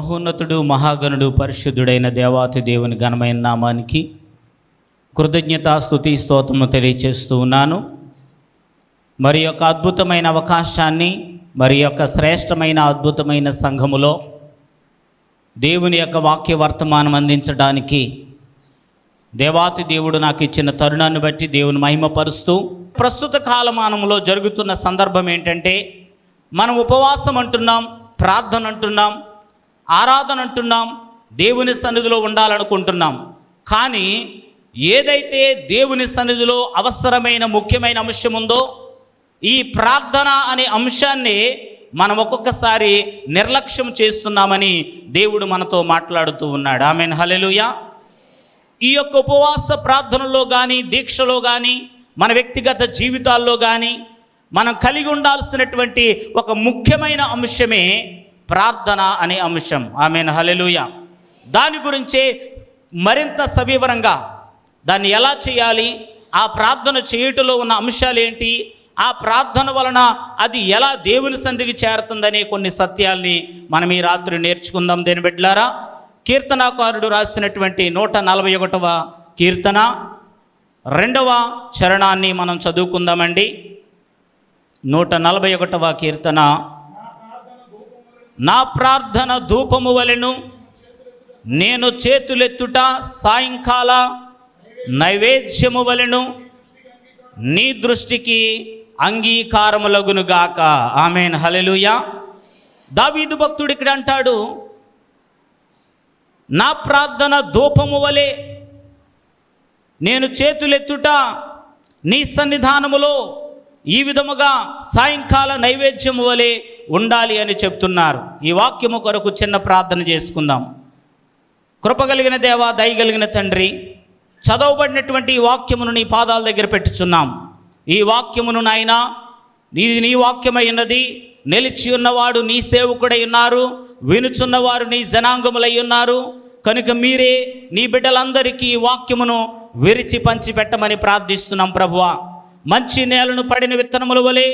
మహోన్నతుడు మహాగణుడు పరిశుద్ధుడైన దేవాతి దేవుని ఘనమైన నామానికి కృతజ్ఞతా స్తుతి స్తోత్రము తెలియచేస్తూ ఉన్నాను. మరి యొక్క అద్భుతమైన అవకాశాన్ని మరి యొక్క శ్రేష్టమైన అద్భుతమైన సంఘములో దేవుని యొక్క వాక్య వర్తమానం అందించడానికి దేవాతి దేవుడు నాకు ఇచ్చిన తరుణాన్ని బట్టి దేవుని మహిమపరుస్తూ ప్రస్తుత కాలమానంలో జరుగుతున్న సందర్భం ఏంటంటే మనం ఉపవాసం అంటున్నాం ప్రార్థన అంటున్నాం ఆరాధన అంటున్నాం దేవుని సన్నిధిలో ఉండాలనుకుంటున్నాం. కానీ ఏదైతే దేవుని సన్నిధిలో అవసరమైన ముఖ్యమైన అంశం ఉందో ఈ ప్రార్థన అనే అంశాన్ని మనం ఒక్కొక్కసారి నిర్లక్ష్యం చేస్తున్నామని దేవుడు మనతో మాట్లాడుతూ ఉన్నాడు. ఆమెన్. హలెలుయా ఈ యొక్క ఉపవాస ప్రార్థనలో కానీ దీక్షలో కానీ మన వ్యక్తిగత జీవితాల్లో కానీ మనం కలిగి ఉండాల్సినటువంటి ఒక ముఖ్యమైన అంశమే ప్రార్థన అనే అంశం. ఆమె హలెలుయ దాని గురించే మరింత సవివరంగా దాన్ని ఎలా చేయాలి ఆ ప్రార్థన చేయుటలో ఉన్న అంశాలు ఏంటి ఆ ప్రార్థన వలన అది ఎలా దేవుని సంధికి చేరుతుందనే కొన్ని సత్యాల్ని మనం ఈ రాత్రి నేర్చుకుందాం. దేని బిడ్డలారా కీర్తనాకారుడు రాసినటువంటి నూట నలభై ఒకటవ కీర్తన రెండవ చరణాన్ని మనం చదువుకుందామండి. నూట నలభై ఒకటవ కీర్తన నా ప్రార్థన ధూపము వలెను నేను చేతులెత్తుట సాయంకాల నైవేద్యము వలెను నీ దృష్టికి అంగీకారములగునుగాక ఆమెన్. హలెలుయా దావీదు భక్తుడు ఇక్కడ అంటాడు నా ప్రార్థన ధూపము వలె నేను చేతులెత్తుట నీ సన్నిధానములో ఈ విధముగా సాయంకాల నైవేద్యము వలె ఉండాలి అని చెప్తున్నారు. ఈ వాక్యము కొరకు చిన్న ప్రార్థన చేసుకుందాం. కృపగలిగిన దేవా దయగలిగిన తండ్రి చదవబడినటువంటి ఈ వాక్యమును నీ పాదాల దగ్గర పెట్టుచున్నాం. ఈ వాక్యమును నాయన నీది నీ వాక్యమై ఉన్నది నిలిచి ఉన్నవాడు నీ సేవకుడై ఉన్నారు వినుచున్నవారు నీ జనాంగములై ఉన్నారు. కనుక మీరే నీ బిడ్డలందరికీ ఈ వాక్యమును విరిచి పంచి పెట్టమని ప్రార్థిస్తున్నాం ప్రభువా. మంచి నేలను పడిన విత్తనముల వలె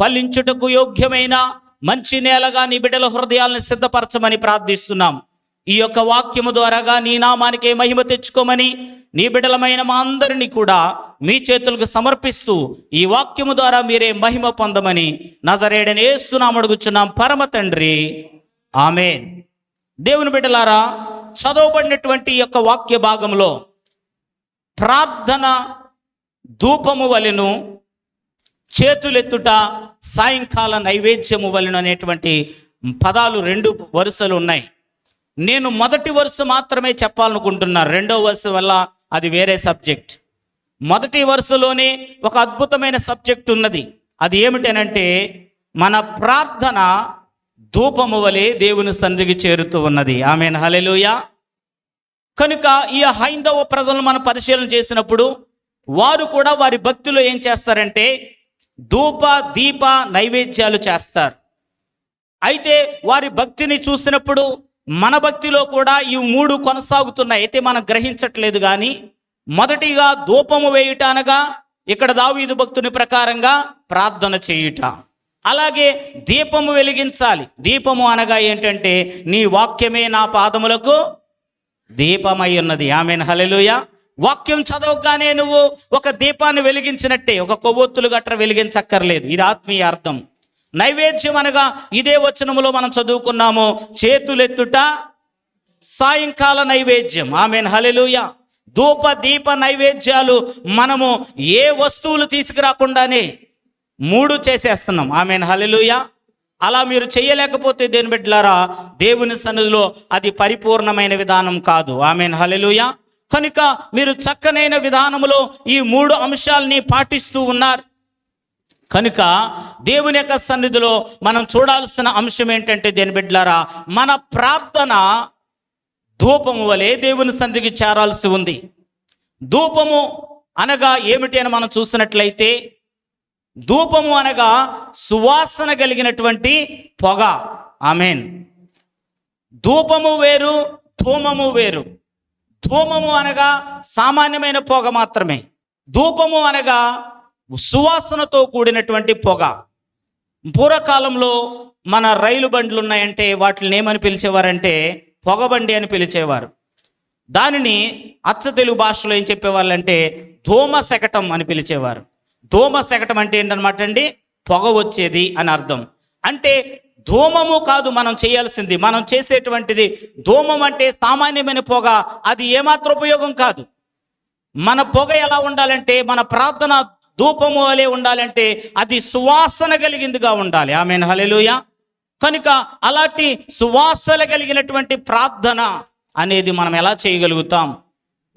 ఫలించుటకు యోగ్యమైన మంచి నేలగా నీ బిడ్డల హృదయాలను సిద్ధపరచమని ప్రార్థిస్తున్నాం. ఈ యొక్క వాక్యము ద్వారాగా నీ నామానికే మహిమ తెచ్చుకోమని నీ బిడ్డలమైన మా అందరినీ కూడా మీ చేతులకు సమర్పిస్తూ ఈ వాక్యము ద్వారా మీరే మహిమ పొందమని నజరేడని వేస్తున్నాం అడుగుచున్నాం. పరమ తండ్రి ఆమె దేవుని బిడ్డలారా చదవబడినటువంటి యొక్క వాక్య భాగంలో ప్రార్థన ధూపము వలెను చేతులెత్తుట సాయంకాల నైవేద్యము వలన అనేటువంటి పదాలు రెండు వరుసలు ఉన్నాయి. నేను మొదటి వరుస మాత్రమే చెప్పాలనుకుంటున్నా. రెండో వరుస వల్ల అది వేరే సబ్జెక్ట్. మొదటి వరుసలోనే ఒక అద్భుతమైన సబ్జెక్ట్ ఉన్నది. అది ఏమిటనంటే మన ప్రార్థన ధూపము వలె దేవుని సన్నిధికి చేరుతూ ఉన్నది. ఆమె హలెలుయ కనుక ఈ హైందవ ప్రజలను మనం పరిశీలన చేసినప్పుడు వారు కూడా వారి భక్తిలో ఏం చేస్తారంటే ధూప దీప నైవేద్యాలు చేస్తారు. అయితే వారి భక్తిని చూసినప్పుడు మన భక్తిలో కూడా ఈ మూడు కొనసాగుతున్నాయి. అయితే మనం గ్రహించట్లేదు కానీ మొదటిగా ధూపము వేయుట అనగా ఇక్కడ దావీదు భక్తుని ప్రకారంగా ప్రార్థన చేయుట. అలాగే దీపము వెలిగించాలి. దీపము అనగా ఏంటంటే నీ వాక్యమే నా పాదములకు దీపమై ఉన్నది. ఆమెన్. హలెలుయా వాక్యం చదవగానే నువ్వు ఒక దీపాన్ని వెలిగించినట్టే ఒక కొవ్వొత్తులు గట్ర వెలిగించక్కర్లేదు. ఇది ఆత్మీయ అర్థం. నైవేద్యం అనగా ఇదే వచనములో మనం చదువుకున్నాము చేతులెత్తుట సాయంకాల నైవేద్యం. ఆమెన్. హలెలుయ ధూప దీప నైవేద్యాలు మనము ఏ వస్తువులు తీసుకురాకుండానే మూడు చేసేస్తున్నాం. ఆమెన్. హలెలుయ అలా మీరు చేయలేకపోతే దేని బిడ్డలారా దేవుని సన్నిధిలో అది పరిపూర్ణమైన విధానం కాదు. ఆమెన్. హలెలుయా కనుక మీరు చక్కనైన విధానములో ఈ మూడు అంశాలని పాటిస్తూ ఉన్నారు. కనుక దేవుని యొక్క సన్నిధిలో మనం చూడాల్సిన అంశం ఏంటంటే దేని బిడ్డలారా మన ప్రార్థన ధూపము వలె దేవుని సన్నిధికి చేరాల్సి ఉంది. ధూపము అనగా ఏమిటి అని మనం చూసినట్లయితే ధూపము అనగా సువాసన కలిగినటువంటి పొగ. ఆమెన్. ధూపము వేరు ధూమము వేరు. ధూమము అనగా సామాన్యమైన పొగ మాత్రమే. ధూపము అనగా సువాసనతో కూడినటువంటి పొగ. పూర్వకాలంలో మన రైలు బండ్లు ఉన్నాయంటే వాటిని ఏమని పిలిచేవారంటే పొగబండి అని పిలిచేవారు. దానిని అచ్చ తెలుగు భాషలో ఏం చెప్పేవాళ్ళంటే ధూమ శకటం అని పిలిచేవారు. ధూమ శకటం అంటే ఏంటనమాట అండి? పొగ వచ్చేది అని అర్థం. అంటే ధూమము కాదు మనం చేయాల్సింది. మనం చేసేటువంటిది ధూమం అంటే సామాన్యమైన పొగ. అది ఏమాత్రం ఉపయోగం కాదు. మన పొగ ఎలా ఉండాలంటే మన ప్రార్థన ధూపము వలె ఉండాలంటే అది సువాసన కలిగిందిగా ఉండాలి. ఆమె హలెలుయ కనుక అలాంటి సువాసన కలిగినటువంటి ప్రార్థన అనేది మనం ఎలా చేయగలుగుతాం?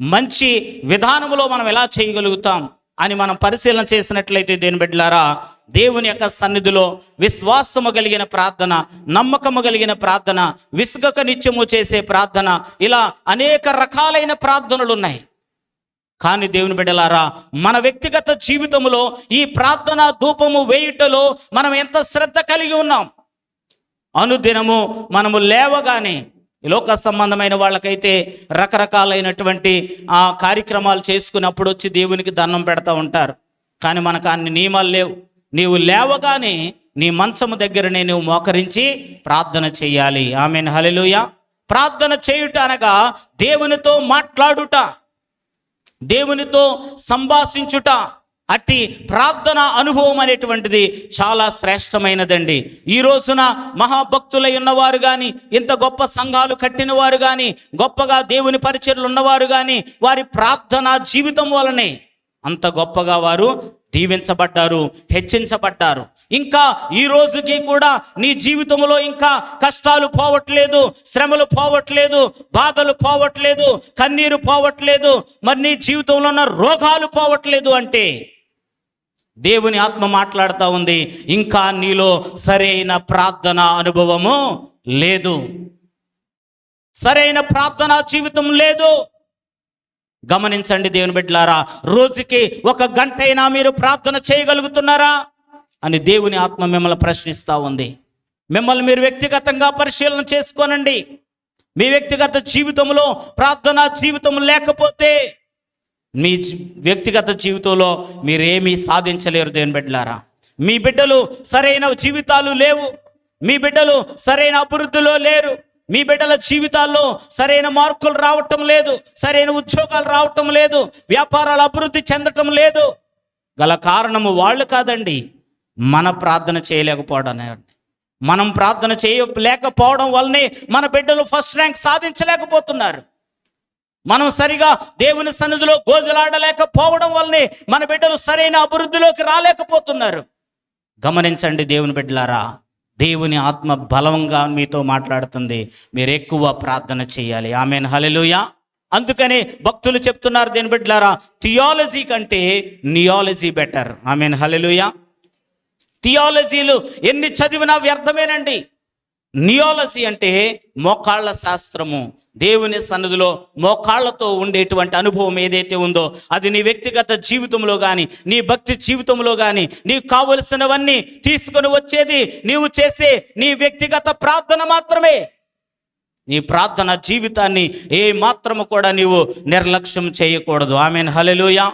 మంచి విధానములో మనం ఎలా చేయగలుగుతాం? అని మనం పరిశీలన చేసినట్లయితే దేని బిడ్డలారా దేవుని యొక్క సన్నిధిలో విశ్వాసము కలిగిన ప్రార్థన నమ్మకము కలిగిన ప్రార్థన విసుగక నిత్యము చేసే ప్రార్థన ఇలా అనేక రకాలైన ప్రార్థనలు ఉన్నాయి. కానీ దేవుని బిడ్డలారా మన వ్యక్తిగత జీవితంలో ఈ ప్రార్థన ధూపము వేయుటలో మనం ఎంత శ్రద్ధ కలిగి ఉన్నాం. అనుదినము మనము లేవగానే లోక సంబంధమైన వాళ్ళకైతే రకరకాలైనటువంటి ఆ కార్యక్రమాలు చేసుకున్నప్పుడు వచ్చి దేవునికి దండం పెడతా ఉంటారు. కానీ మనకు అన్ని నియమాలు లేవు. నీవు లేవగానే నీ మంచము దగ్గరనే నువ్వు మోకరించి ప్రార్థన చేయాలి. ఆమెను. హలెలుయ ప్రార్థన చేయుట అనగా దేవునితో మాట్లాడుట దేవునితో సంభాషించుట అట్టి ప్రార్థన అనుభవం అనేటువంటిది చాలా శ్రేష్టమైనదండి. ఈ రోజున మహాభక్తులై ఉన్నవారు కానీ ఇంత గొప్ప సంఘాలు కట్టిన వారు కానీ గొప్పగా దేవుని పరిచయలు ఉన్నవారు కానీ వారి ప్రార్థన జీవితం వలనే అంత గొప్పగా వారు దీవించబడ్డారు హెచ్చించబడ్డారు. ఇంకా ఈ రోజుకి కూడా నీ జీవితంలో ఇంకా కష్టాలు పోవట్లేదు శ్రమలు పోవట్లేదు బాధలు పోవట్లేదు కన్నీరు పోవట్లేదు మరి నీ జీవితంలో ఉన్న రోగాలు పోవట్లేదు అంటే దేవుని ఆత్మ మాట్లాడుతూ ఉంది. ఇంకా నీలో సరైన ప్రార్థన అనుభవము లేదు. సరైన ప్రార్థన జీవితం లేదు. గమనించండి దేవుని బిడ్డలారా రోజుకి ఒక గంట అయినా మీరు ప్రార్థన చేయగలుగుతున్నారా? అని దేవుని ఆత్మ మిమ్మల్ని ప్రశ్నిస్తూ ఉంది. మిమ్మల్ని మీరు వ్యక్తిగతంగా పరిశీలన చేసుకోనండి. మీ వ్యక్తిగత జీవితంలో ప్రార్థన జీవితం లేకపోతే మీ వ్యక్తిగత జీవితంలో మీరేమీ సాధించలేరు దేని బిడ్డలారా. మీ బిడ్డలు సరైన జీవితాలు లేవు. మీ బిడ్డలు సరైన అభివృద్ధిలో లేరు. మీ బిడ్డల జీవితాల్లో సరైన మార్కులు రావటం లేదు. సరైన ఉద్యోగాలు రావటం లేదు. వ్యాపారాలు అభివృద్ధి చెందటం లేదు. గల కారణము వాళ్ళు కాదండి. మన ప్రార్థన చేయలేకపోవడం మనం ప్రార్థన చేయలేకపోవడం వల్లనే మన బిడ్డలు ఫస్ట్ ర్యాంక్ సాధించలేకపోతున్నారు. మనం సరిగా దేవుని సన్నిధిలో గోజలాడలేకపోవడం వల్లనే మన బిడ్డలు సరైన అభివృద్ధిలోకి రాలేకపోతున్నారు. గమనించండి దేవుని బిడ్డలారా దేవుని ఆత్మ బలంగా మీతో మాట్లాడుతుంది. మీరు ఎక్కువ ప్రార్థన చేయాలి. ఆమెన్. హలెలుయా అందుకని భక్తులు చెప్తున్నారు దేని బిడ్డలారా థియాలజీ కంటే నియాలజీ బెటర్. ఆమెన్. హలెలుయా థియాలజీలు ఎన్ని చదివినా వ్యర్థమేనండి. నియాలజీ అంటే మోకాళ్ళ శాస్త్రము. దేవుని సన్నిధిలో మోకాళ్ళతో ఉండేటువంటి అనుభవం ఏదైతే ఉందో అది నీ వ్యక్తిగత జీవితంలో కానీ నీ భక్తి జీవితంలో కానీ నీకు కావలసినవన్నీ తీసుకొని వచ్చేది నీవు చేసే నీ వ్యక్తిగత ప్రార్థన మాత్రమే. నీ ప్రార్థన జీవితాన్ని ఏ మాత్రము కూడా నీవు నిర్లక్ష్యం చేయకూడదు. ఆమెన్. హలెలుయా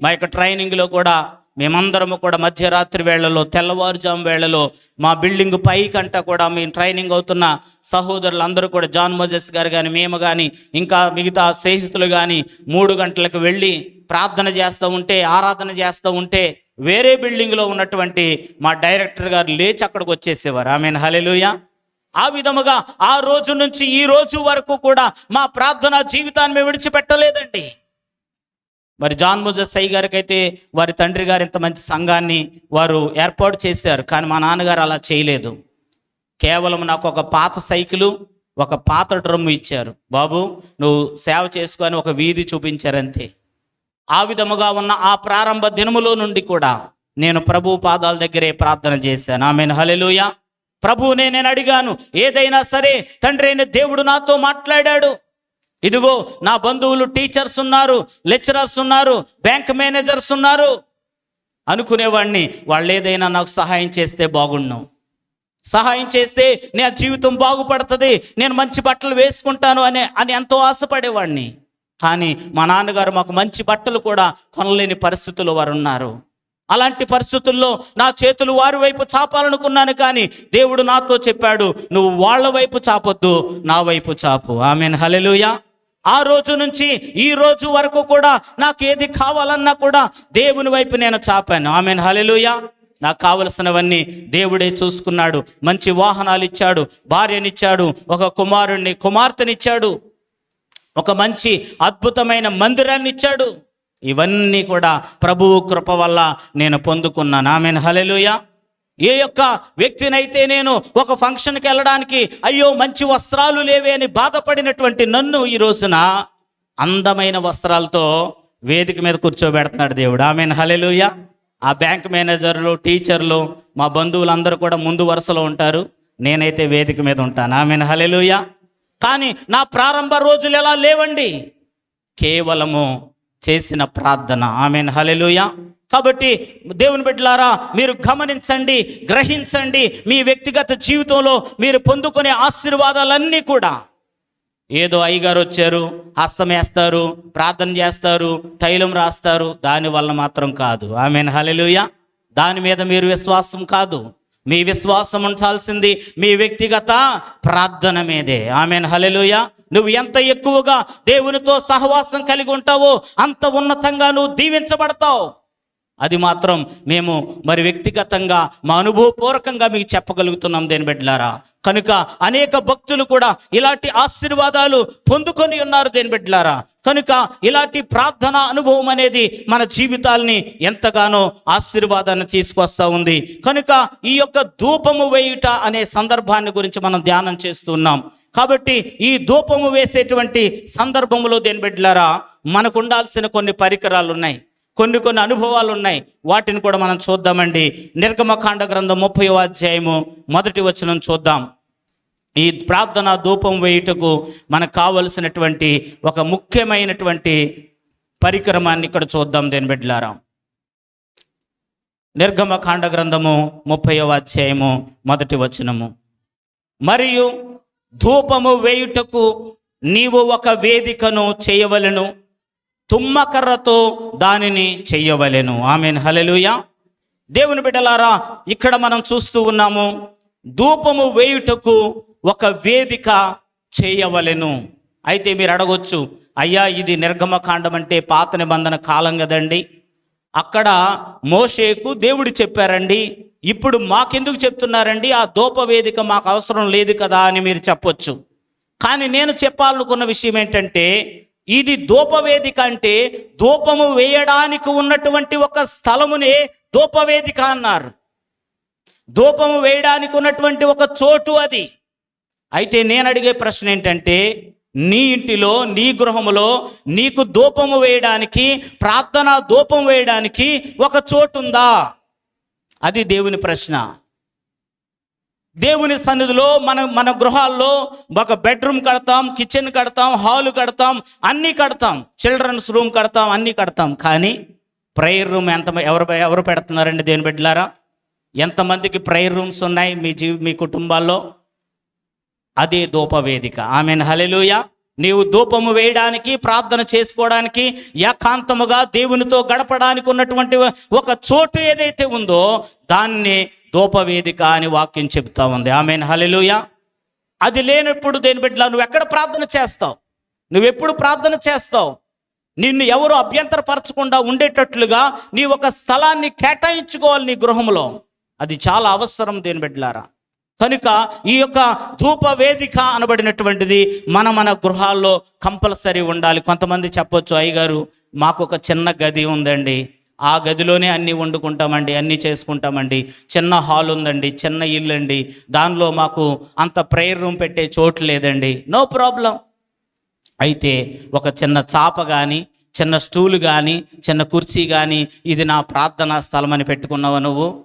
మా యొక్క ట్రైనింగ్లో కూడా మేమందరము కూడా మధ్యరాత్రి వేళలో తెల్లవారుజాము వేళలో మా బిల్డింగ్ పైకంట కూడా మేము ట్రైనింగ్ అవుతున్న సహోదరులు అందరూ కూడా జాన్ మోజెస్ గారు కానీ మేము కానీ ఇంకా మిగతా స్నేహితులు కానీ మూడు గంటలకు వెళ్ళి ప్రార్థన చేస్తూ ఉంటే ఆరాధన చేస్తూ ఉంటే వేరే బిల్డింగ్లో ఉన్నటువంటి మా డైరెక్టర్ గారు లేచి అక్కడికి వచ్చేసేవారు. ఆమె హలెలుయా ఆ విధముగా ఆ రోజు నుంచి ఈ రోజు వరకు కూడా మా ప్రార్థన జీవితాన్ని మేము విడిచిపెట్టలేదండి. మరి జాన్ ముజస్సై గారికి అయితే వారి తండ్రి గారు ఇంత మంచి సంఘాన్ని వారు ఏర్పాటు చేశారు. కానీ మా నాన్నగారు అలా చేయలేదు. కేవలం నాకు ఒక పాత సైకిలు ఒక పాత డ్రమ్ము ఇచ్చారు. బాబు నువ్వు సేవ చేసుకొని ఒక వీధి చూపించారంతే. ఆ విధముగా ఉన్న ఆ ప్రారంభ దినములో నుండి కూడా నేను ప్రభు పాదాల దగ్గరే ప్రార్థన చేశాను. ఆమెను. హలెలుయ ప్రభువునే నేను అడిగాను ఏదైనా సరే తండ్రి అయిన దేవుడు నాతో మాట్లాడాడు. ఇదిగో నా బంధువులు టీచర్స్ ఉన్నారు లెక్చరర్స్ ఉన్నారు బ్యాంక్ మేనేజర్స్ ఉన్నారు. అనుకునేవాడిని వాళ్ళు ఏదైనా నాకు సహాయం చేస్తే బాగుండు. సహాయం చేస్తే నా జీవితం బాగుపడుతుంది నేను మంచి బట్టలు వేసుకుంటాను అనే అని ఎంతో ఆశపడేవాడిని కానీ మా నాన్నగారు మాకు మంచి బట్టలు కూడా కొనలేని పరిస్థితులు వారు ఉన్నారు అలాంటి పరిస్థితుల్లో నా చేతులు వారి వైపు చాపాలనుకున్నాను కానీ దేవుడు నాతో చెప్పాడు నువ్వు వాళ్ళ వైపు చాపొద్దు నా వైపు చాపు. ఆమెన్. హలెలుయా ఆ రోజు నుంచి ఈ రోజు వరకు కూడా నాకు ఏది కావాలన్నా కూడా దేవుని వైపు నేను చాపాను. ఆమె హలెలుయా నాకు కావలసినవన్నీ దేవుడే చూసుకున్నాడు. మంచి వాహనాలు ఇచ్చాడు. భార్యనిచ్చాడు. ఒక కుమారుణ్ణి కుమార్తెనిచ్చాడు. ఒక మంచి అద్భుతమైన మందిరాన్ని ఇచ్చాడు. ఇవన్నీ కూడా ప్రభువు కృప వల్ల నేను పొందుకున్నాను. ఆమెను. హలెలుయా ఏ యొక్క వ్యక్తినైతే నేను ఒక ఫంక్షన్కి వెళ్ళడానికి అయ్యో మంచి వస్త్రాలు లేవే అని బాధపడినటువంటి నన్ను ఈ రోజున అందమైన వస్త్రాలతో వేదిక మీద కూర్చోబెడుతున్నాడు దేవుడు. ఆమె హలెలుయ ఆ బ్యాంక్ మేనేజర్లు టీచర్లు మా బంధువులందరూ కూడా ముందు వరుసలో ఉంటారు. నేనైతే వేదిక మీద ఉంటాను. ఆమె హలెలుయ కానీ నా ప్రారంభ రోజులు ఎలా లేవండి? కేవలము చేసిన ప్రార్థన. ఆమెన్. హలెలుయా కాబట్టి దేవుని బిడ్డలారా మీరు గమనించండి గ్రహించండి మీ వ్యక్తిగత జీవితంలో మీరు పొందుకునే ఆశీర్వాదాలన్నీ కూడా. ఏదో అయ్యగారు వచ్చారు హస్తం వేస్తారు ప్రార్థన చేస్తారు తైలం రాస్తారు దానివల్ల మాత్రం కాదు. ఆమెన్. హలెలుయా దాని మీద మీరు విశ్వాసం కాదు. మీ విశ్వాసం ఉంచాల్సింది మీ వ్యక్తిగత ప్రార్థన మీదే. ఆమెన్. హలెలుయ నువ్వు ఎంత ఎక్కువగా దేవునితో సహవాసం కలిగి ఉంటావో అంత ఉన్నతంగా నువ్వు దీవించబడతావు. అది మాత్రం మేము మరి వ్యక్తిగతంగా మా అనుభవపూర్వకంగా మీకు చెప్పగలుగుతున్నాం దేని బిడ్డలారా. కనుక అనేక భక్తులు కూడా ఇలాంటి ఆశీర్వాదాలు పొందుకొని ఉన్నారు దేని బిడ్డలారా. కనుక ఇలాంటి ప్రార్థన అనుభవం అనేది మన జీవితాల్ని ఎంతగానో ఆశీర్వాదాన్ని తీసుకొస్తా ఉంది. కనుక ఈ యొక్క ధూపము వేయుట అనే సందర్భాన్ని గురించి మనం ధ్యానం చేస్తున్నాం కాబట్టి ఈ ధూపము వేసేటువంటి సందర్భంలో దేని బిడ్డలారా మనకు ఉండాల్సిన కొన్ని పరికరాలు ఉన్నాయి కొన్ని కొన్ని అనుభవాలు ఉన్నాయి. వాటిని కూడా మనం చూద్దామండి. నిర్గమకాండ గ్రంథం ముప్పై అధ్యాయము మొదటి వచనం చూద్దాం. ఈ ప్రార్థన ధూపం వేయుటకు మనకు కావలసినటువంటి ఒక ముఖ్యమైనటువంటి పరికరమాన్ని ఇక్కడ చూద్దాం దేని బిడ్డలారా. నిర్గమకాండ గ్రంథము ముప్పై అధ్యాయము మొదటి వచనము. మరియు ధూపము వేయుటకు నీవు ఒక వేదికను చేయవలెను. తుమ్మకర్రతో దానిని చెయ్యవలెను ఆమెన్. హలెలుయ దేవుని బిడ్డలారా ఇక్కడ మనం చూస్తూ ఉన్నాము ధూపము వేయుటకు ఒక వేదిక చేయవలెను. అయితే మీరు అడగొచ్చు అయ్యా ఇది నిర్గమకాండం అంటే పాత నిబంధన కాలం కదండి. అక్కడ మోషేకు దేవుడు చెప్పారండి ఇప్పుడు మాకెందుకు చెప్తున్నారండి ఆ ధూప వేదిక మాకు అవసరం లేదు కదా అని మీరు చెప్పొచ్చు. కానీ నేను చెప్పాలనుకున్న విషయం ఏంటంటే ఇది ధూపవేదిక అంటే ధూపము వేయడానికి ఉన్నటువంటి ఒక స్థలమునే ధూపవేదిక అన్నారు. ధూపము వేయడానికి ఉన్నటువంటి ఒక చోటు అది. అయితే నేను అడిగే ప్రశ్న ఏంటంటే నీ ఇంటిలో నీ గృహములో నీకు ధూపము వేయడానికి ప్రార్థన ధూపం వేయడానికి ఒక చోటు ఉందా అది దేవుని ప్రశ్న. దేవుని సన్నిధిలో మన మన గృహాల్లో ఒక బెడ్రూమ్ కడతాం కిచెన్ కడతాం హాలు కడతాం అన్నీ కడతాం. చిల్డ్రన్స్ రూమ్ కడతాం అన్నీ కడతాం. కానీ ప్రేయర్ రూమ్ ఎంత ఎవరు ఎవరు పెడుతున్నారండి దేని బిడ్డలారా? ఎంతమందికి ప్రేయర్ రూమ్స్ ఉన్నాయి మీ జీ మీ కుటుంబాల్లో? అదే ధూపవేదిక ఆమెను. హలెలుయ నీవు ధూపము వేయడానికి ప్రార్థన చేసుకోవడానికి ఏకాంతముగా దేవునితో గడపడానికి ఉన్నటువంటి ఒక చోటు ఏదైతే ఉందో దాన్ని ధూపవేదిక అని వాక్యం చెబుతా ఉంది. ఆమె హలెలుయ అది లేనప్పుడు దేని బిడ్డలా? నువ్వు ఎక్కడ ప్రార్థన చేస్తావు? నువ్వెప్పుడు ప్రార్థన చేస్తావు? నిన్ను ఎవరు అభ్యంతరపరచకుండా ఉండేటట్లుగా నీ ఒక స్థలాన్ని కేటాయించుకోవాలి నీ గృహంలో. అది చాలా అవసరం దేని బిడ్డలారా? కనుక ఈ యొక్క ధూప వేదిక అనబడినటువంటిది మన మన గృహాల్లో కంపల్సరీ ఉండాలి. కొంతమంది చెప్పొచ్చు అయ్యగారు మాకు ఒక చిన్న గది ఉందండి. ఆ గదిలోనే అన్నీ వండుకుంటామండి అన్నీ చేసుకుంటామండి. చిన్న హాల్ ఉందండి చిన్న ఇల్లు అండి దానిలో మాకు అంత ప్రేయర్ రూమ్ పెట్టే చోటు లేదండి. నో ప్రాబ్లం అయితే ఒక చిన్న చాప కానీ చిన్న స్టూల్ కానీ చిన్న కుర్చీ కానీ ఇది నా ప్రార్థనా స్థలం అని పెట్టుకున్నావా నువ్వు?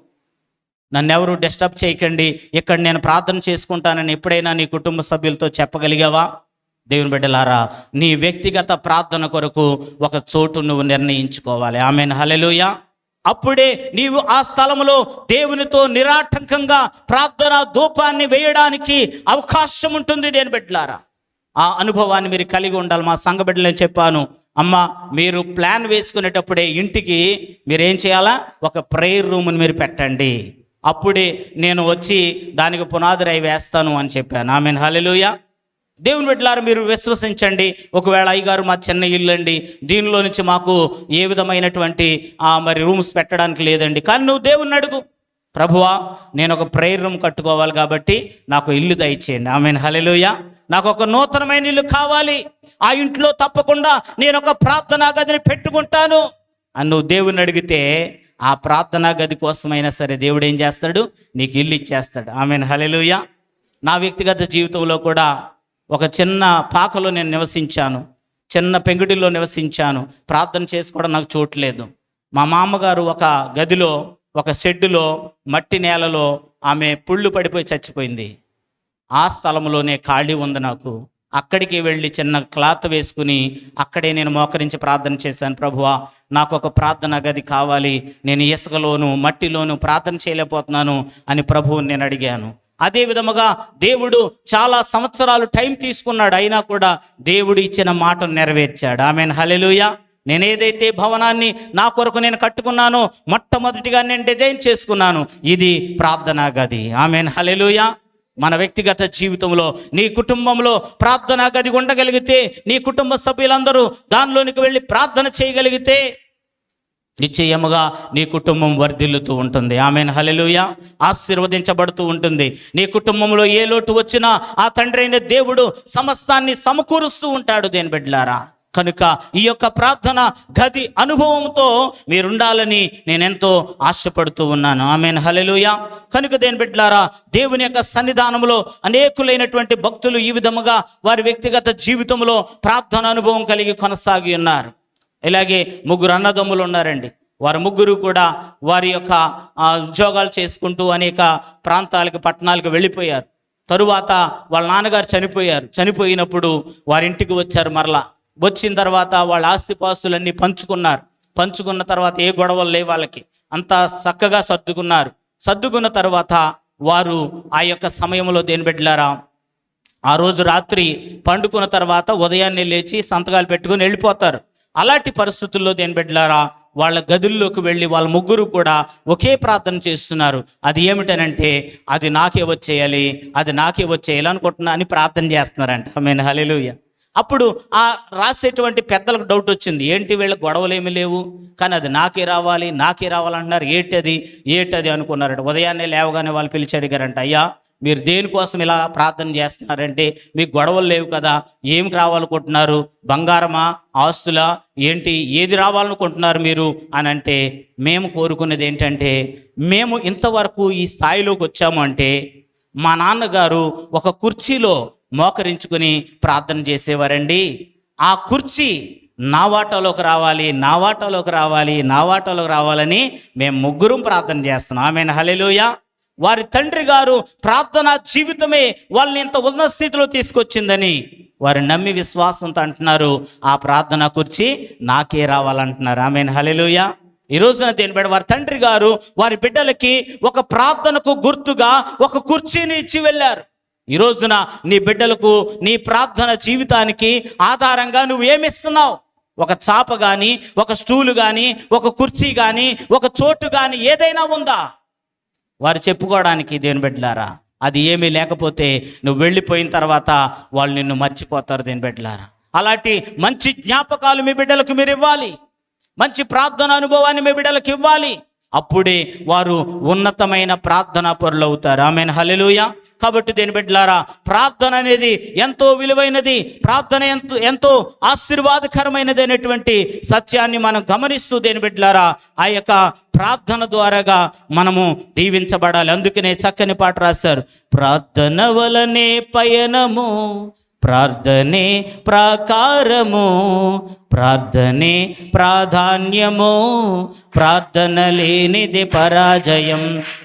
నన్నెవరు డిస్టర్బ్ చేయకండి. ఇక్కడ నేను ప్రార్థన చేసుకుంటానని ఎప్పుడైనా నీ కుటుంబ సభ్యులతో చెప్పగలిగావా? దేవుని బిడ్డలారా నీ వ్యక్తిగత ప్రార్థన కొరకు ఒక చోటు నువ్వు నిర్ణయించుకోవాలి. ఆమె హలెలుయ అప్పుడే నీవు ఆ స్థలములో దేవునితో నిరాటంకంగా ప్రార్థన ధూపాన్ని వేయడానికి అవకాశం ఉంటుంది దేని బిడ్డలారా. ఆ అనుభవాన్ని మీరు కలిగి ఉండాలి. మా సంఘ బిడ్డలు నేను చెప్పాను అమ్మ మీరు ప్లాన్ వేసుకునేటప్పుడే ఇంటికి మీరు ఏం చేయాలా? ఒక ప్రేయర్ రూమ్ని మీరు పెట్టండి. అప్పుడే నేను వచ్చి దానికి పునాదిరై వేస్తాను అని చెప్పాను. ఆమె హలెలుయా దేవుని బిడ్డలారు మీరు విశ్వసించండి. ఒకవేళ అయ్యగారు మా చిన్న ఇల్లు అండి దీనిలో నుంచి మాకు ఏ విధమైనటువంటి ఆ, మరి రూమ్స్ పెట్టడానికి లేదండి. కానీ నువ్వు దేవుణ్ణి అడుగు. ప్రభువా నేను ఒక ప్రేయర్ రూమ్ కట్టుకోవాలి కాబట్టి నాకు ఇల్లు దయచేయండి. ఆమె హలెలుయ నాకు ఒక నూతనమైన ఇల్లు కావాలి. ఆ ఇంట్లో తప్పకుండా నేను ఒక ప్రార్థనా గదిని పెట్టుకుంటాను. అని నువ్వు దేవుని అడిగితే ఆ ప్రార్థనా గది కోసమైనా సరే దేవుడు ఏం చేస్తాడు? నీకు ఇల్లు ఇచ్చేస్తాడు. ఆమెను. హలెలుయ నా వ్యక్తిగత జీవితంలో కూడా ఒక చిన్న పాకలో నేను నివసించాను. చిన్న పెంగుటిలో నివసించాను. ప్రార్థన చేసుకోవడం నాకు చూడలేదు మా మామగారు ఒక గదిలో ఒక షెడ్డులో మట్టి నేలలో ఆమె పుళ్ళు పడిపోయి చచ్చిపోయింది. ఆ స్థలంలోనే ఖాళీ ఉంది నాకు. అక్కడికి వెళ్ళి చిన్న క్లాత్ వేసుకుని అక్కడే నేను మోకరించి ప్రార్థన చేశాను. ప్రభువా నాకు ఒక ప్రార్థన గది కావాలి. నేను ఇసుకలోను మట్టిలోను ప్రార్థన చేయలేకపోతున్నాను అని ప్రభువుని నేను అడిగాను. అదే విధముగా దేవుడు చాలా సంవత్సరాలు టైం తీసుకున్నాడు అయినా కూడా దేవుడు ఇచ్చిన మాటను నెరవేర్చాడు. ఆమె హలెలుయ నేను ఏదైతే భవనాన్ని నా కొరకు నేను కట్టుకున్నానో మొట్టమొదటిగా నేను డిజైన్ చేసుకున్నాను ఇది ప్రార్థనా గది. ఆమెన్. హలెలుయ మన వ్యక్తిగత జీవితంలో నీ కుటుంబంలో ప్రార్థనా గది ఉండగలిగితే నీ కుటుంబ సభ్యులందరూ దానిలోనికి వెళ్ళి ప్రార్థన చేయగలిగితే నిశ్చయముగా నీ కుటుంబం వర్ధిల్లుతూ ఉంటుంది. ఆమెను. హలెలుయ ఆశీర్వదించబడుతూ ఉంటుంది. నీ కుటుంబంలో ఏ లోటు వచ్చినా ఆ తండ్రి అయిన దేవుడు సమస్తాన్ని సమకూరుస్తూ ఉంటాడు దేని బిడ్డలారా. కనుక ఈ యొక్క ప్రార్థన గది అనుభవంతో మీరుండాలని నేనెంతో ఆశపడుతూ ఉన్నాను. ఆమెను. హలెలుయ కనుక దేని బిడ్డలారా దేవుని యొక్క సన్నిధానంలో అనేకులైనటువంటి భక్తులు ఈ విధముగా వారి వ్యక్తిగత జీవితంలో ప్రార్థన అనుభవం కలిగి కొనసాగి ఉన్నారు. ఇలాగే ముగ్గురు అన్నదమ్ములు ఉన్నారండి వారు ముగ్గురు కూడా వారి యొక్క ఉద్యోగాలు చేసుకుంటూ అనేక ప్రాంతాలకు పట్టణాలకు వెళ్ళిపోయారు. తరువాత వాళ్ళ నాన్నగారు చనిపోయారు. చనిపోయినప్పుడు వారింటికి వచ్చారు మరలా. వచ్చిన తర్వాత వాళ్ళ ఆస్తిపాస్తులన్నీ పంచుకున్నారు. పంచుకున్న తర్వాత ఏ గొడవలు లేవు వాళ్ళకి. అంతా చక్కగా సర్దుకున్నారు. సర్దుకున్న తర్వాత వారు ఆ యొక్క సమయంలో దేని బిడ్డలారా ఆ రోజు రాత్రి పండుకున్న తర్వాత ఉదయాన్నే లేచి సంతకాలు పెట్టుకుని వెళ్ళిపోతారు. అలాంటి పరిస్థితుల్లో దేని బిడ్డలారా వాళ్ళ గదుల్లోకి వెళ్ళి వాళ్ళ ముగ్గురు కూడా ఒకే ప్రార్థన చేస్తున్నారు. అది ఏమిటనంటే అది నాకే వచ్చేయాలి అది నాకే వచ్చేయాలి అనుకుంటున్నా అని ప్రార్థన చేస్తున్నారంట. ఆమె హలెలుయ అప్పుడు ఆ రాసేటువంటి పెద్దలకు డౌట్ వచ్చింది. ఏంటి వీళ్ళ గొడవలేమి లేవు? కానీ అది నాకే రావాలి నాకే రావాలంటున్నారు. ఏంటది అది? అనుకున్నారంట. ఉదయాన్నే లేవగానే వాళ్ళు పిలిచి అడిగారంట అయ్యా మీరు దేనికోసం ఇలా ప్రార్థన చేస్తున్నారంటే మీకు గొడవలు లేవు కదా ఏం రావాలనుకుంటున్నారు బంగారమా ఆస్తులా ఏంటి ఏది రావాలనుకుంటున్నారు మీరు అని అంటే మేము కోరుకున్నది ఏంటంటే మేము ఇంతవరకు ఈ స్థాయిలోకి వచ్చాము అంటే మా నాన్నగారు ఒక కుర్చీలో మోకరించుకుని ప్రార్థన చేసేవారండి. ఆ కుర్చీ నా వాటాలోకి రావాలి నా వాటాలోకి రావాలి నా వాటాలోకి రావాలని మేము ముగ్గురం ప్రార్థన చేస్తున్నాం. ఆమె హలెలుయా వారి తండ్రి గారు ప్రార్థన జీవితమే వాళ్ళని ఇంత ఉన్నత స్థితిలో తీసుకొచ్చిందని వారు నమ్మి విశ్వాసంతో అంటున్నారు ఆ ప్రార్థన కుర్చీ నాకే రావాలంటున్నారు. ఆమె హలెలుయ ఈ రోజున దేని బిడ్డ వారి తండ్రి గారు వారి బిడ్డలకి ఒక ప్రార్థనకు గుర్తుగా ఒక కుర్చీని ఇచ్చి వెళ్ళారు. ఈ రోజున నీ బిడ్డలకు నీ ప్రార్థన జీవితానికి ఆధారంగా నువ్వు ఏమిస్తున్నావు? ఒక చాప కానీ ఒక స్టూలు కానీ ఒక కుర్చీ కానీ ఒక చోటు కానీ ఏదైనా ఉందా? వారు చెప్పుకోవడానికి దేని బిడ్డలారా? అది ఏమీ లేకపోతే నువ్వు వెళ్ళిపోయిన తర్వాత వాళ్ళు నిన్ను మర్చిపోతారు దేని బిడ్డలారా? అలాంటి మంచి జ్ఞాపకాలు మీ బిడ్డలకు మీరు ఇవ్వాలి. మంచి ప్రార్థన అనుభవాన్ని మీ బిడ్డలకు ఇవ్వాలి. అప్పుడే వారు ఉన్నతమైన ప్రార్థనా పరులు అవుతారు. ఆమెన్. హలెలుయా కాబట్టి దేని బిడ్డలారా ప్రార్థన అనేది ఎంతో విలువైనది ప్రార్థన ఎంతో ఎంతో ఆశీర్వాదకరమైనది అనేటువంటి సత్యాన్ని మనం గమనిస్తూ దేని బిడ్డలారా ఆ యొక్క ప్రార్థన ద్వారాగా మనము దీవించబడాలి. అందుకనే చక్కని పాట రాశారు. ప్రార్థన వలనే పయనము ప్రార్థనే ప్రాకారము ప్రార్థనే ప్రాధాన్యము ప్రార్థన లేనిది పరాజయం.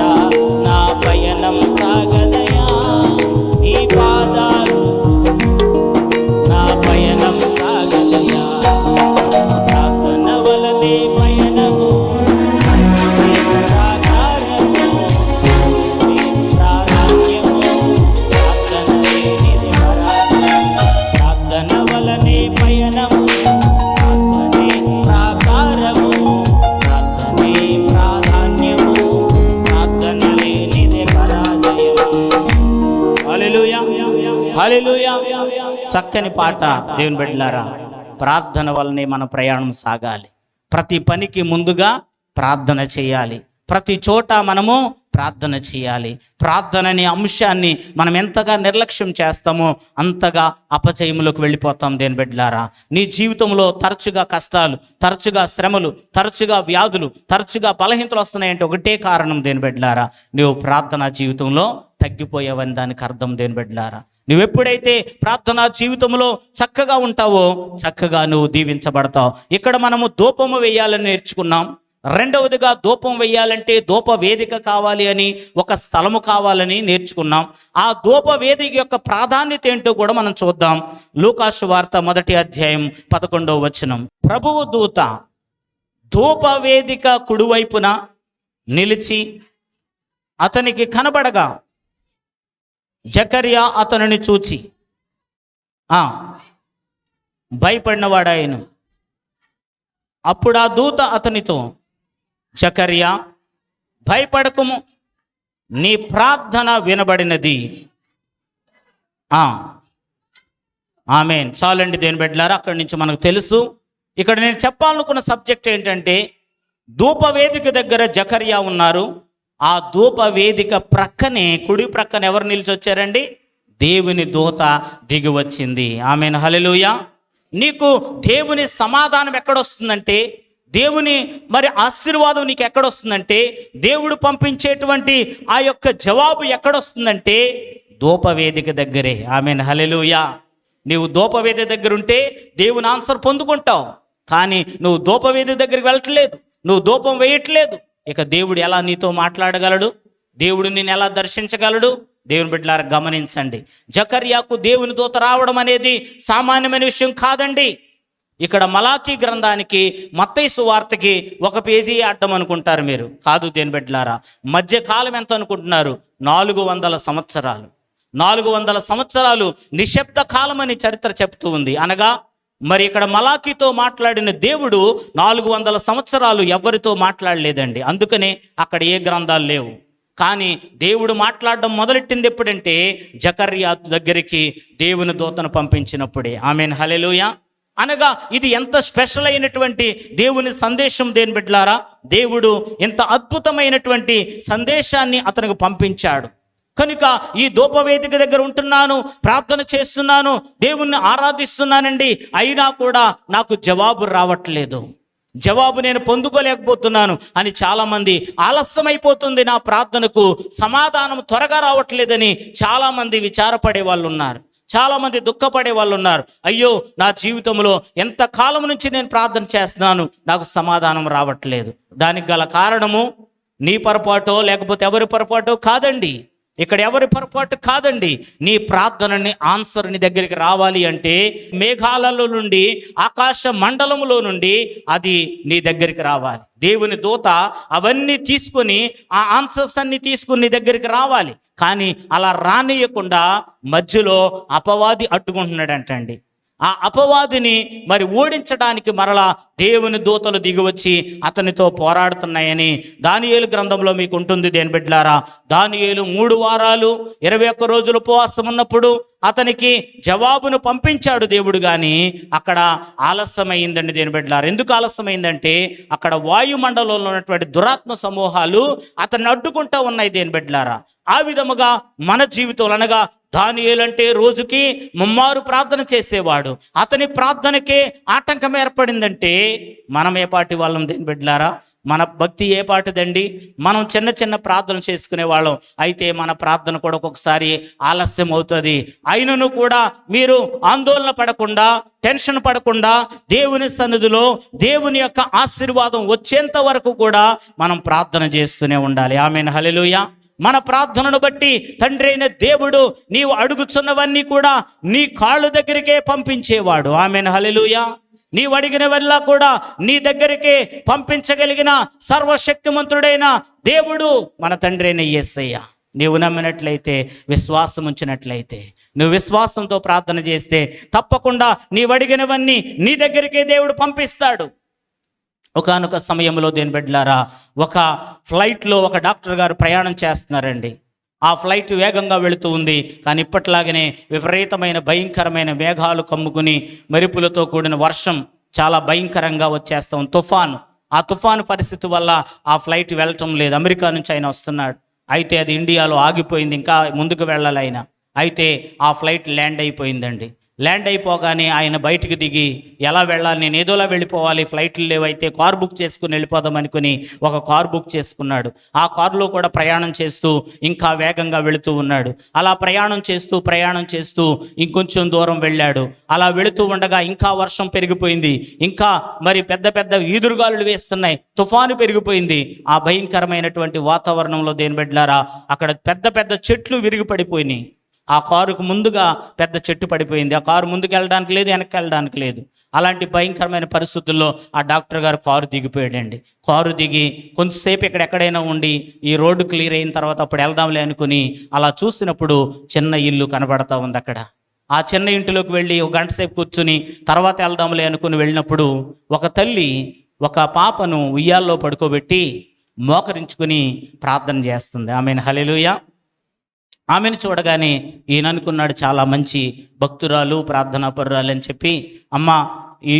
ద్వారా చక్కని పాట దేవుని బిడ్డలారా ప్రార్థన వల్లనే మన ప్రయాణం సాగాలి. ప్రతి పనికి ముందుగా ప్రార్థన చేయాలి. ప్రతి చోట మనము ప్రార్థన చేయాలి. ప్రార్థన అనే అంశాన్ని మనం ఎంతగా నిర్లక్ష్యం చేస్తామో అంతగా అపజయములకు వెళ్ళిపోతాం దేని బిడ్డలారా. నీ జీవితంలో తరచుగా కష్టాలు తరచుగా శ్రమలు తరచుగా వ్యాధులు తరచుగా బలహీనతలు వస్తున్నాయంటే ఒకటే కారణం దేని బిడ్డలారా. నువ్వు ప్రార్థనా జీవితంలో తగ్గిపోయావని దానికి అర్థం దేని బిడ్డలారా. నువ్వు ఎప్పుడైతే ప్రార్థనా జీవితంలో చక్కగా ఉంటావో చక్కగా నువ్వు దీవించబడతావు. ఇక్కడ మనము ధూపము వేయాలని నేర్చుకున్నాం. రెండవదిగా ధూపం వేయాలంటే ధూప వేదిక కావాలి అని ఒక స్థలము కావాలని నేర్చుకున్నాం. ఆ ధూప వేదిక యొక్క ప్రాధాన్యత ఏంటో కూడా మనం చూద్దాం. లూకాసు వార్త మొదటి అధ్యాయం పదకొండవ వచనం. ప్రభువు దూత ధూప వేదిక కుడివైపున నిలిచి అతనికి కనబడగా జకర్యా అతనిని చూచి ఆ భయపడినవాడాయను. అప్పుడు ఆ దూత అతనితో జకర్యా భయపడకుము. నీ ప్రార్థన వినబడినది. ఆమె ఆమెన్. చాలండి దేని బిడ్డలారా అక్కడి నుంచి మనకు తెలుసు. ఇక్కడ నేను చెప్పాలనుకున్న సబ్జెక్ట్ ఏంటంటే ధూప వేదిక దగ్గర జకర్యా ఉన్నారు. ఆ ధూప వేదిక ప్రక్కనే కుడి ప్రక్కన ఎవరు నిలిచి వచ్చారండి దేవుని దూత దిగి వచ్చింది ఆమెను. హలెలుయా నీకు దేవుని సమాధానం ఎక్కడొస్తుందంటే దేవుని మరి ఆశీర్వాదం నీకు ఎక్కడొస్తుందంటే దేవుడు పంపించేటువంటి ఆ యొక్క జవాబు ఎక్కడొస్తుందంటే ధూపవేదిక దగ్గరే. ఆమెను. హలెలుయా నీవు ధూపవేది దగ్గర ఉంటే దేవుని ఆన్సర్ పొందుకుంటావు. కానీ నువ్వు ధూపవేది దగ్గరికి వెళ్ళట్లేదు. నువ్వు ధూపం వేయట్లేదు. ఇక దేవుడు ఎలా నీతో మాట్లాడగలడు? దేవుడు నేను ఎలా దర్శించగలడు? దేవుని బిడ్డలారా గమనించండి. జకర్యాకు దేవుని దూత రావడం అనేది సామాన్యమైన విషయం కాదండి. ఇక్కడ మలాఖీ గ్రంథానికి మత్తైసు వార్తకి ఒక పేజీ అడ్డం అనుకుంటారు మీరు. కాదు దేని బిడ్డలారా? మధ్య కాలం ఎంత అనుకుంటున్నారు? నాలుగు వందల సంవత్సరాలు. నాలుగు వందల సంవత్సరాలు నిశ్శబ్ద కాలం అని చరిత్ర చెప్తూ ఉంది. అనగా మరి ఇక్కడ మలాఖీతో మాట్లాడిన దేవుడు నాలుగు వందల సంవత్సరాలు ఎవరితో మాట్లాడలేదండి. అందుకనే అక్కడ ఏ గ్రంథాలు లేవు. కానీ దేవుడు మాట్లాడడం మొదలెట్టింది ఎప్పుడంటే జకర్యా దగ్గరికి దేవుని దూతను పంపించినప్పుడే. ఆమెన్. హలెలుయా అనగా ఇది ఎంత స్పెషల్ అయినటువంటి దేవుని సందేశం దేని బిడ్డలారా? దేవుడు ఎంత అద్భుతమైనటువంటి సందేశాన్ని అతనికి పంపించాడు. కనుక ఈ దూపవేదిక దగ్గర ఉంటున్నాను ప్రార్థన చేస్తున్నాను దేవుణ్ణి ఆరాధిస్తున్నానండి అయినా కూడా నాకు జవాబు రావట్లేదు. జవాబు నేను పొందుకోలేకపోతున్నాను అని చాలామంది ఆలస్యమైపోతుంది నా ప్రార్థనకు సమాధానం త్వరగా రావట్లేదని చాలామంది విచారపడే వాళ్ళు ఉన్నారు చాలామంది దుఃఖపడే వాళ్ళు ఉన్నారు. అయ్యో నా జీవితంలో ఎంత కాలం నుంచి నేను ప్రార్థన చేస్తున్నాను? నాకు సమాధానం రావట్లేదు. దానికి గల కారణము నీ పొరపాటో లేకపోతే ఎవరి పొరపాటో కాదండి. ఇక్కడ ఎవరి పొరపాటు కాదండి. నీ ప్రార్థనని ఆన్సర్ నీ దగ్గరికి రావాలి అంటే మేఘాలలో నుండి ఆకాశ మండలములో నుండి అది నీ దగ్గరికి రావాలి. దేవుని దూత అవన్నీ తీసుకొని ఆ ఆన్సర్స్ అన్ని తీసుకుని నీ దగ్గరికి రావాలి. కానీ అలా రానియకుండా మధ్యలో అపవాది అడ్డుకుంటున్నాడంటండి. ఆ అపవాదిని మరి ఓడించడానికి మరలా దేవుని దూతలు దిగివచ్చి అతనితో పోరాడుతున్నాయని దానియేలు గ్రంథంలో మీకు ఉంటుంది దేని బిడ్డలారా. దానియేలు మూడు వారాలు ఇరవై ఒక్క రోజులు ఉపవాసం ఉన్నప్పుడు అతనికి జవాబును పంపించాడు దేవుడు కానీ అక్కడ ఆలస్యమైందండి దేని బిడ్డలారు. ఎందుకు ఆలస్యమైందంటే అక్కడ వాయుమండలంలో ఉన్నటువంటి దురాత్మ సమూహాలు అతన్ని అడ్డుకుంటా ఉన్నాయి దేని బిడ్డలారా. ఆ విధముగా మన జీవితంలో అనగా దానియేలంటే రోజుకి ముమ్మారు ప్రార్థన చేసేవాడు. అతని ప్రార్థనకే ఆటంకం ఏర్పడిందంటే మనం ఏ పాటి వాళ్ళం దేని బిడ్డలారా. మన భక్తి ఏ పాటిదండి? మనం చిన్న చిన్న ప్రార్థన చేసుకునే వాళ్ళం. అయితే మన ప్రార్థన కూడా ఒక్కొక్కసారి ఆలస్యం అవుతుంది. అయినను కూడా మీరు ఆందోళన పడకుండా టెన్షన్ పడకుండా దేవుని సన్నిధిలో దేవుని యొక్క ఆశీర్వాదం వచ్చేంత వరకు కూడా మనం ప్రార్థన చేస్తూనే ఉండాలి. ఆమె హల్లెలూయా. మన ప్రార్థనను బట్టి తండ్రి అయిన దేవుడు నీవు అడుగుచున్నవన్నీ కూడా నీ కాళ్ళు దగ్గరికే పంపించేవాడు. ఆమెను. హలెలుయా నీవు అడిగినవల్లా కూడా నీ దగ్గరికి పంపించగలిగిన సర్వశక్తిమంతుడైన దేవుడు మన తండ్రి అయిన యేసయ్య నీవు నమ్మినట్లయితే విశ్వాసం ఉంచినట్లయితే నువ్వు విశ్వాసంతో ప్రార్థన చేస్తే తప్పకుండా నీవు అడిగినవన్నీ నీ దగ్గరికే దేవుడు పంపిస్తాడు. ఒకానొక సమయంలో దేని బిడ్డలారా ఒక ఫ్లైట్లో ఒక డాక్టర్ గారు ప్రయాణం చేస్తున్నారండి. ఆ ఫ్లైట్ వేగంగా వెళుతూ ఉంది. కానీ ఇప్పట్లాగనే విపరీతమైన భయంకరమైన మేఘాలు కమ్ముకుని మెరుపులతో కూడిన వర్షం చాలా భయంకరంగా వచ్చేస్తాం తుఫాను. ఆ తుఫాను పరిస్థితి వల్ల ఆ ఫ్లైట్ వెళ్ళటం లేదు. అమెరికా నుంచి ఆయన వస్తున్నాడు. అయితే అది ఇండియాలో ఆగిపోయింది. ఇంకా ముందుకు వెళ్ళాలి ఆయన. అయితే ఆ ఫ్లైట్ ల్యాండ్ అయిపోయిందండి. ల్యాండ్ అయిపోగానే ఆయన బయటికి దిగి ఎలా వెళ్ళాలి? నేను ఏదోలా వెళ్ళిపోవాలి. ఫ్లైట్లు లేవైతే కార్ బుక్ చేసుకుని వెళ్ళిపోదాం అనుకుని ఒక కార్ బుక్ చేసుకున్నాడు. ఆ కారులో కూడా ప్రయాణం చేస్తూ ఇంకా వేగంగా వెళుతూ ఉన్నాడు. అలా ప్రయాణం చేస్తూ ప్రయాణం చేస్తూ ఇంకొంచెం దూరం వెళ్ళాడు. అలా వెళుతూ ఉండగా ఇంకా వర్షం పెరిగిపోయింది. ఇంకా మరి పెద్ద పెద్ద ఈదురుగాలులు వేస్తున్నాయి. తుఫాను పెరిగిపోయింది. ఆ భయంకరమైనటువంటి వాతావరణంలో దేని బిడ్డలారా అక్కడ పెద్ద పెద్ద చెట్లు విరిగిపడిపోయినాయి. ఆ కారుకు ముందుగా పెద్ద చెట్టు పడిపోయింది. ఆ కారు ముందుకు వెళ్ళడానికి లేదు వెనక్కి వెళ్ళడానికి లేదు. అలాంటి భయంకరమైన పరిస్థితుల్లో ఆ డాక్టర్ గారు కారు దిగిపోయాడండి. కారు దిగి కొంచెంసేపు ఇక్కడ ఎక్కడైనా ఉండి ఈ రోడ్డు క్లియర్ అయిన తర్వాత అప్పుడు వెళ్దాంలే అనుకుని అలా చూసినప్పుడు చిన్న ఇల్లు కనబడతా ఉంది అక్కడ. ఆ చిన్న ఇంటిలోకి వెళ్ళి ఒక గంట సేపు కూర్చుని తర్వాత వెళ్దాంలే అనుకుని వెళ్ళినప్పుడు ఒక తల్లి ఒక పాపను ఉయ్యాల్లో పడుకోబెట్టి మోకరించుకుని ప్రార్థన చేస్తుంది. ఆమెను. హలెలుయా ఆమెను చూడగానే ఈయన అనుకున్నాడు చాలా మంచి భక్తురాలు ప్రార్థనా పరురాలు అని చెప్పి అమ్మ ఈ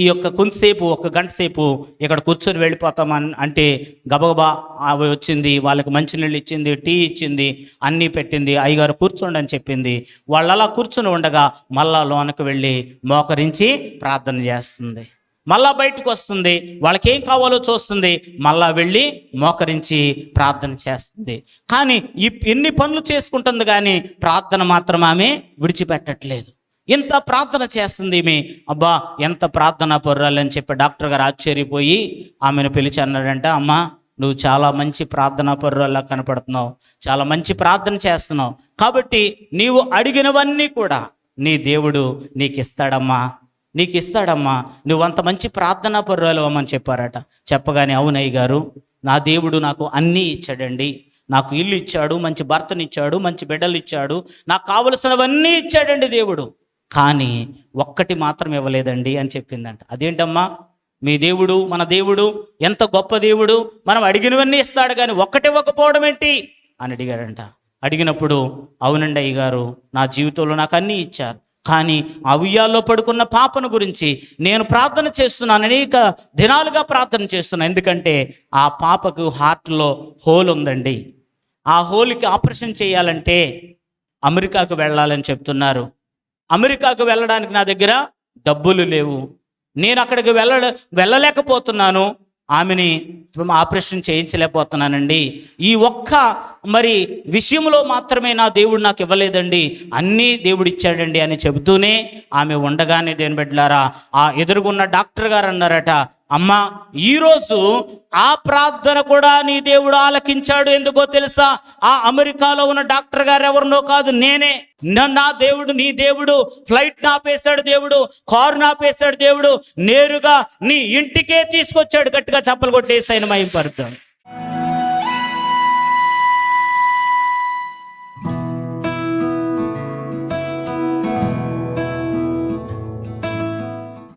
ఈ యొక్క కొంతసేపు ఒక గంట సేపు ఇక్కడ కూర్చొని వెళ్ళిపోతామన్ అంటే గబగబా ఆమె వచ్చింది వాళ్ళకి మంచినీళ్ళు ఇచ్చింది టీ ఇచ్చింది అన్నీ పెట్టింది అయ్యగారు కూర్చోండి అని చెప్పింది. వాళ్ళు అలా కూర్చొని ఉండగా మళ్ళా లోనకు వెళ్ళి మోకరించి ప్రార్థన చేస్తుంది. మళ్ళా బయటకు వస్తుంది. వాళ్ళకి ఏం కావాలో చూస్తుంది. మళ్ళా వెళ్ళి మోకరించి ప్రార్థన చేస్తుంది. కానీ ఎన్ని పనులు చేసుకుంటుంది కానీ ప్రార్థన మాత్రం ఆమె విడిచిపెట్టట్లేదు. ఇంత ప్రార్థన చేస్తుంది ఈమె అబ్బా ఎంత ప్రార్థన పొర్రాలని చెప్పి డాక్టర్ గారు ఆశ్చర్యపోయి ఆమెను పిలిచి అన్నాడంటే అమ్మా నువ్వు చాలా మంచి ప్రార్థన పరురాల్లా కనపడుతున్నావు. చాలా మంచి ప్రార్థన చేస్తున్నావు. కాబట్టి నీవు అడిగినవన్నీ కూడా నీ దేవుడు నీకు ఇస్తాడమ్మా నీకు ఇస్తాడమ్మా నువ్వు అంత మంచి ప్రార్థనా పరురాలు అమ్మని చెప్పారట. చెప్పగానే అవునయ్య గారు నా దేవుడు నాకు అన్నీ ఇచ్చాడండి. నాకు ఇల్లు ఇచ్చాడు మంచి భర్తనిచ్చాడు మంచి బిడ్డలు ఇచ్చాడు నాకు కావలసినవన్నీ ఇచ్చాడండి దేవుడు. కానీ ఒక్కటి మాత్రం ఇవ్వలేదండి అని చెప్పిందంట. అదేంటమ్మా? మీ దేవుడు మన దేవుడు ఎంత గొప్ప దేవుడు మనం అడిగినవన్నీ ఇస్తాడు కానీ ఒక్కటి ఇవ్వకపోవడం ఏంటి? అని అడిగాడంట. అడిగినప్పుడు అవునండి అయ్యగారు నా జీవితంలో నాకు అన్నీ ఇచ్చారు. కానీ ఆ ఉయ్యాల్లో పడుకున్న పాపను గురించి నేను ప్రార్థన చేస్తున్నాను అనేక దినాలుగా ప్రార్థన చేస్తున్నాను ఎందుకంటే ఆ పాపకు హార్ట్లో హోల్ ఉందండి. ఆ హోల్కి ఆపరేషన్ చేయాలంటే అమెరికాకు వెళ్ళాలని చెప్తున్నారు. అమెరికాకు వెళ్ళడానికి నా దగ్గర డబ్బులు లేవు. నేను అక్కడికి వెళ్ళ వెళ్ళలేకపోతున్నాను. ఆమెని ఆపరేషన్ చేయించలేకపోతున్నానండి. ఈ ఒక్క మరి విషయంలో మాత్రమే నా దేవుడు నాకు ఇవ్వలేదండి. అన్నీ దేవుడు ఇచ్చాడండి అని చెబుతూనే ఆమె ఉండగానే దేని బిడ్డలారా ఆ ఎదురుగున్న డాక్టర్ గారు అన్నారట అమ్మా ఈరోజు ఆ ప్రార్థన కూడా నీ దేవుడు ఆలకించాడు ఎందుకో తెలుసా? ఆ అమెరికాలో ఉన్న డాక్టర్ గారు ఎవరినో కాదు నేనే. నా- నా దేవుడు నీ దేవుడు. ఫ్లైట్ నాపేశాడు దేవుడు కారు నాపేశాడు దేవుడు. నేరుగా నీ ఇంటికే తీసుకొచ్చాడు గట్టిగా చప్పలు కొట్టేసాయన మహింపరుద్దాం.